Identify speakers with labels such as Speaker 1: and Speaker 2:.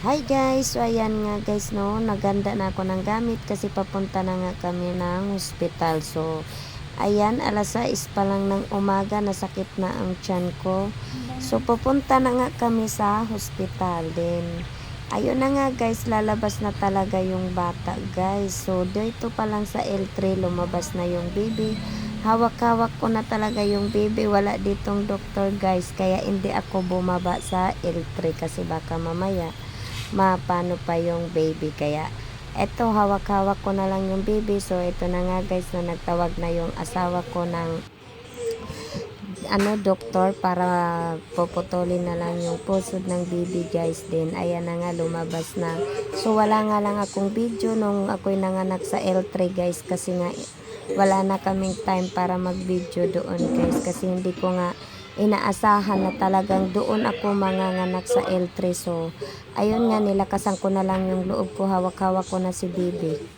Speaker 1: Hi guys, so ayan nga guys no, naganda na ako ng gamit kasi papunta na nga kami ng hospital. So ayan, alas 6 pa lang ng umaga, nasakit na ang tiyan ko. So pupunta na nga kami sa hospital din. Ayun na nga guys, lalabas na talaga yung bata guys. So dito pa lang sa L3 lumabas na yung baby. Hawak-hawak ko na talaga yung baby. Wala ditong doktor guys. Kaya hindi ako bumaba sa L3 kasi baka mamaya mapano pa yung baby. Kaya eto hawak-hawak ko na lang yung baby. So ito na nga guys na nagtawag na yung asawa ko ng ano doktor para puputulin na lang yung pusod ng baby guys din ayan na nga lumabas na so wala nga lang akong video nung ako'y nanganak sa L3 guys kasi nga wala na kaming time para mag video doon guys kasi hindi ko nga inaasahan na talagang doon ako manganganak sa L3 so ayun nga nilakasan ko na lang yung loob ko. Hawak-hawak ko na si baby